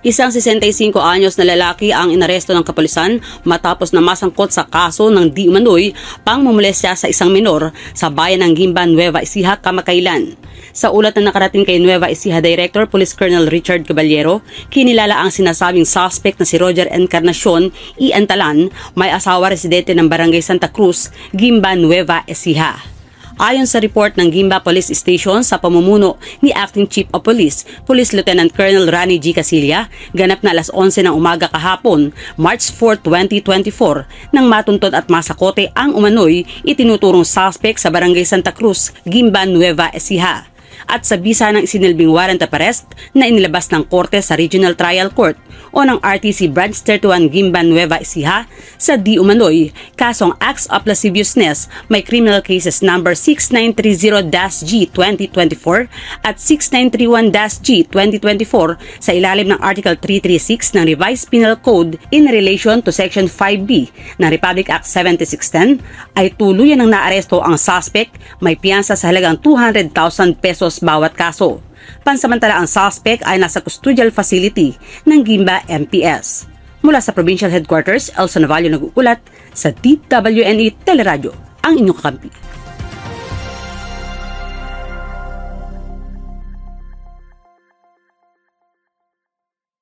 Isang 65 anyos na lalaki ang inaresto ng kapulisan matapos na masangkot sa kaso ng di umano'y pangmumulestya sa isang minor sa bayan ng Gimba, Nueva Ecija, Kamakailan. Sa ulat na nakarating kay Nueva Ecija Director Police Colonel Richard Caballero, kinilala ang sinasabing suspect na si Roger Encarnacion E. Antalan, may asawa residente ng Barangay Santa Cruz, Gimba, Nueva Ecija. Ayon sa report ng Gimba Police Station sa pamumuno ni Acting Chief of Police, Police Lieutenant Colonel Rani G. Casilla, ganap na alas 11 ng umaga kahapon, March 4, 2024, nang matuntod at masakote ang umano'y itinuturong suspect sa Barangay Santa Cruz, Gimba, Nueva Ecija at sa bisa ng isinilbing warrant of arrest na inilabas ng korte sa Regional Trial Court o ng RTC Branch 31 Gimba Nueva Ecija sa di umano'y kasong acts of lasciviousness may criminal cases number 6930-G2024 at 6931-G2024 sa ilalim ng Article 336 ng Revised Penal Code in relation to Section 5B ng Republic Act 7610 ay tuluyan ng naaresto ang suspect may piyansa sa halagang 200,000 pesos bawat kaso. Pansamantala ang suspect ay nasa custodial facility ng Gimba MPS. Mula sa provincial headquarters, Elsa Navallo nag-uulat sa DWNE Teleradyo, ang inyong kakampi.